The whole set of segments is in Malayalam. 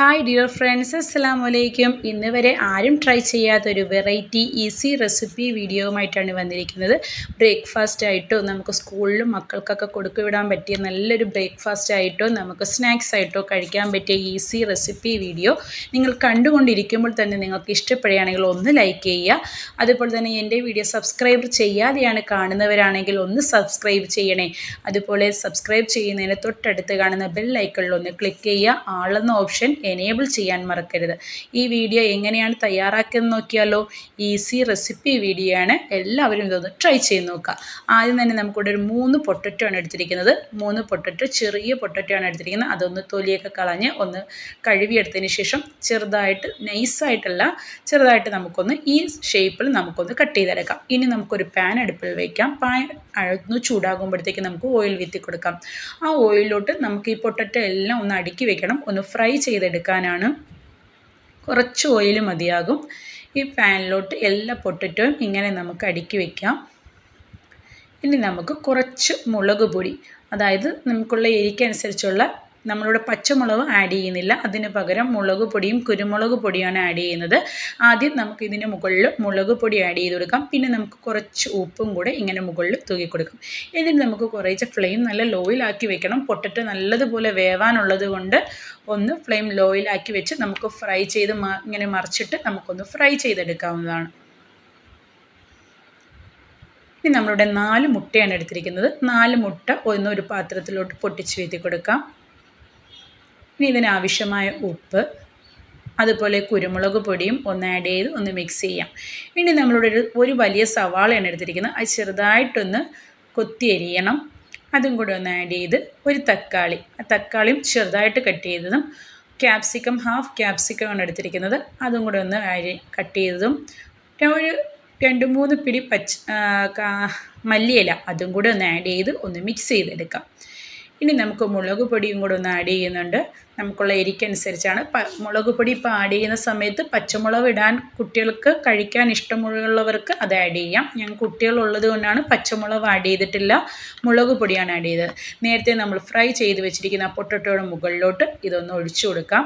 ഹായ് ഡിയർ ഫ്രണ്ട്സ് അസ്സാം വലൈക്കും ഇന്ന് വരെ ആരും ട്രൈ ചെയ്യാത്ത ഒരു വെറൈറ്റി ഈസി റെസിപ്പി വീഡിയോയുമായിട്ടാണ് വന്നിരിക്കുന്നത്. ബ്രേക്ക്ഫാസ്റ്റ് ആയിട്ടോ നമുക്ക് സ്കൂളിലും മക്കൾക്കൊക്കെ കൊടുക്കു വിടാൻ പറ്റിയ നല്ലൊരു ബ്രേക്ക്ഫാസ്റ്റ് ആയിട്ടോ നമുക്ക് സ്നാക്സ് ആയിട്ടോ കഴിക്കാൻ പറ്റിയ ഈസി റെസിപ്പി വീഡിയോ നിങ്ങൾ കണ്ടുകൊണ്ടിരിക്കുമ്പോൾ തന്നെ നിങ്ങൾക്ക് ഇഷ്ടപ്പെടുകയാണെങ്കിൽ ഒന്ന് ലൈക്ക് ചെയ്യുക. അതുപോലെ തന്നെ എന്റെ വീഡിയോ സബ്സ്ക്രൈബ് ചെയ്യാതെയാണ് കാണുന്നവരാണെങ്കിൽ ഒന്ന് സബ്സ്ക്രൈബ് ചെയ്യണേ. അതുപോലെ സബ്സ്ക്രൈബ് ചെയ്യുന്നതിന് തൊട്ടടുത്ത് കാണുന്ന ബെൽ ഐക്കണിൽ ഒന്ന് ക്ലിക്ക് ചെയ്യുക. ആളെന്ന ഓപ്ഷൻ എനേബിൾ ചെയ്യാൻ മറക്കരുത്. ഈ വീഡിയോ എങ്ങനെയാണ് തയ്യാറാക്കിയെന്ന് നോക്കിയാലോ? ഈസി റെസിപ്പി വീഡിയോ ആണ്. എല്ലാവരും ഇതൊന്ന് ട്രൈ ചെയ്ത് നോക്കുക. ആദ്യം തന്നെ നമുക്കിവിടെ ഒരു മൂന്ന് പൊട്ടറ്റോ ആണ് എടുത്തിരിക്കുന്നത്. മൂന്ന് പൊട്ടറ്റോ ചെറിയ പൊട്ടറ്റോ ആണ് എടുത്തിരിക്കുന്നത്. അതൊന്ന് തൊലിയൊക്കെ കളഞ്ഞ് ഒന്ന് കഴുകിയെടുത്തതിന് ശേഷം ചെറുതായിട്ട് നൈസായിട്ടല്ല ചെറുതായിട്ട് നമുക്കൊന്ന് ഈ ഷേപ്പിൽ നമുക്കൊന്ന് കട്ട് ചെയ്തെടുക്കാം. ഇനി നമുക്കൊരു പാൻ അടുപ്പിൽ വയ്ക്കാം പാൻ അഴന്ന് ചൂടാകുമ്പോഴത്തേക്ക് നമുക്ക് ഓയിൽ വിത്തി കൊടുക്കാം ആ ഓയിലോട്ട് നമുക്ക് ഈ പൊട്ടറ്റോ എല്ലാം ഒന്ന് അടുക്കി വെക്കണം. ഒന്ന് ഫ്രൈ ചെയ്ത് ചെയ്തെടുക്കാനാണ് കുറച്ച് ഓയിൽ മതിയാകും. ഈ പാനിലോട്ട് എല്ലാ പൊട്ടറ്റോയും ഇങ്ങനെ നമുക്ക് അടുക്കി വയ്ക്കാം ഇനി നമുക്ക് കുറച്ച് മുളക് പൊടി അതായത് നമുക്കുള്ള എരിക്കനുസരിച്ചുള്ള നമ്മളിവിടെ പച്ചമുളക് ആഡ് ചെയ്യുന്നില്ല. അതിന് പകരം മുളക് പൊടിയും കുരുമുളക് പൊടിയാണ് ആഡ് ചെയ്യുന്നത്. ആദ്യം നമുക്ക് ഇതിന് മുകളിൽ മുളക് പൊടി ആഡ് ചെയ്ത് കൊടുക്കാം. പിന്നെ നമുക്ക് കുറച്ച് ഉപ്പും കൂടെ ഇങ്ങനെ മുകളിൽ തൂക്കി കൊടുക്കാം. എന്നിട്ട് നമുക്ക് കുറേശ്ശെ ഫ്ലെയിം നല്ല ലോയിലാക്കി വെക്കണം. പൊട്ടറ്റ് നല്ലതുപോലെ വേവാനുള്ളത് കൊണ്ട് ഒന്ന് ഫ്ലെയിം ലോയിലാക്കി വെച്ച് നമുക്ക് ഫ്രൈ ചെയ്ത് ഇങ്ങനെ മറിച്ചിട്ട് നമുക്കൊന്ന് ഫ്രൈ ചെയ്തെടുക്കാവുന്നതാണ്. ഇനി നമ്മളിവിടെ നാല് മുട്ടയാണ് എടുത്തിരിക്കുന്നത്. നാല് മുട്ട ഒന്നൊരു പാത്രത്തിലോട്ട് പൊട്ടിച്ച് വീത്തി കൊടുക്കാം. ഇനി ഇതിനാവശ്യമായ ഉപ്പ് അതുപോലെ കുരുമുളക് പൊടിയും ഒന്ന് ആഡ് ചെയ്ത് ഒന്ന് മിക്സ് ചെയ്യാം. ഇനി നമ്മളുടെ ഒരു ഒരു വലിയ സവാളയാണ് എടുത്തിരിക്കുന്നത്. അത് ചെറുതായിട്ടൊന്ന് കൊത്തി എരിയണം അതും കൂടി ഒന്ന് ആഡ് ചെയ്ത് ഒരു തക്കാളി. ആ തക്കാളിയും ചെറുതായിട്ട് കട്ട് ചെയ്തതും ക്യാപ്സിക്കം ഹാഫ് ക്യാപ്സിക്കമാണ് എടുത്തിരിക്കുന്നത്. അതും കൂടെ ഒന്ന് കട്ട് ചെയ്തതും ഒരു രണ്ട് മൂന്ന് പിടി പച്ച മല്ലിയില അതും കൂടെ ഒന്ന് ആഡ് ചെയ്ത് ഒന്ന് മിക്സ് ചെയ്തെടുക്കാം. ഇനി നമുക്ക് മുളക് പൊടിയും കൂടെ ഒന്ന് ആഡ് ചെയ്യുന്നുണ്ട്. നമുക്കുള്ള എരിക്കനുസരിച്ചാണ് പ മുളക് പൊടി ഇപ്പോൾ ആഡ് ചെയ്യുന്ന സമയത്ത് പച്ചമുളക് ഇടാൻ കുട്ടികൾക്ക് കഴിക്കാൻ ഇഷ്ടമുള്ളവർക്ക് അത് ആഡ് ചെയ്യാം. ഞാൻ കുട്ടികളുള്ളത് കൊണ്ടാണ് പച്ചമുളക് ആഡ് ചെയ്തിട്ടില്ല. മുളക് പൊടിയാണ് ആഡ് ചെയ്തത്. നേരത്തെ നമ്മൾ ഫ്രൈ ചെയ്ത് വെച്ചിരിക്കുന്ന പൊട്ടറ്റോയുടെ മുകളിലോട്ട് ഇതൊന്ന് ഒഴിച്ചു കൊടുക്കാം.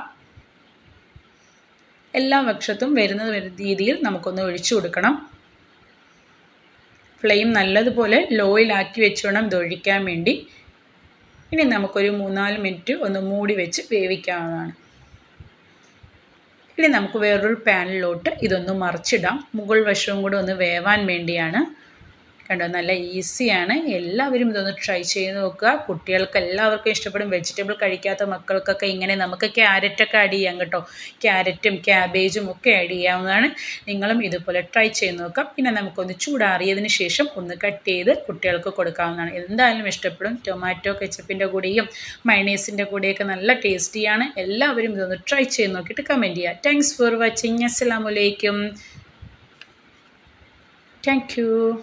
എല്ലാ പക്ഷത്തും വരുന്ന രീതിയിൽ നമുക്കൊന്ന് ഒഴിച്ചു കൊടുക്കണം. ഫ്ലെയിം നല്ലതുപോലെ ലോയിലാക്കി വെച്ചോണം ഇത് ഒഴിക്കാൻ വേണ്ടി. ഇനി നമുക്കൊരു മൂന്നാൽ മിനിറ്റ് ഒന്ന് മൂടി വെച്ച് വേവിക്കാവുന്നതാണ്. ഇനി നമുക്ക് വേറൊരു പാനിലോട്ട് ഇതൊന്ന് മറിച്ചിടാം. മുകൾ വശവും കൂടെ ഒന്ന് വേവാൻ വേണ്ടിയാണ് കണ്ടോ? നല്ല ഈസിയാണ്. എല്ലാവരും ഇതൊന്ന് ട്രൈ ചെയ്ത് നോക്കുക. കുട്ടികൾക്ക് എല്ലാവർക്കും ഇഷ്ടപ്പെടും. വെജിറ്റബിൾ കഴിക്കാത്ത മക്കൾക്കൊക്കെ ഇങ്ങനെ നമുക്ക് ക്യാരറ്റൊക്കെ ആഡ് ചെയ്യാം കേട്ടോ. ക്യാരറ്റും ക്യാബേജും ഒക്കെ ആഡ് ചെയ്യാവുന്നതാണ്. നിങ്ങളും ഇതുപോലെ ട്രൈ ചെയ്ത് നോക്കാം പിന്നെ നമുക്കൊന്ന് ചൂടാറിയതിന് ശേഷം ഒന്ന് കട്ട് ചെയ്ത് കുട്ടികൾക്ക് കൊടുക്കാവുന്നതാണ്. എന്തായാലും ഇഷ്ടപ്പെടും. ടൊമാറ്റോ കെച്ചപ്പിന്റെ കൂടെയും മൈനേസിന്റെ കൂടെയൊക്കെ നല്ല ടേസ്റ്റിയാണ് എല്ലാവരും ഇതൊന്ന് ട്രൈ ചെയ്ത് നോക്കിയിട്ട് കമന്റ് ചെയ്യുക. താങ്ക്സ് ഫോർ വാച്ചിങ് അസ്സാമലൈക്കും താങ്ക് യു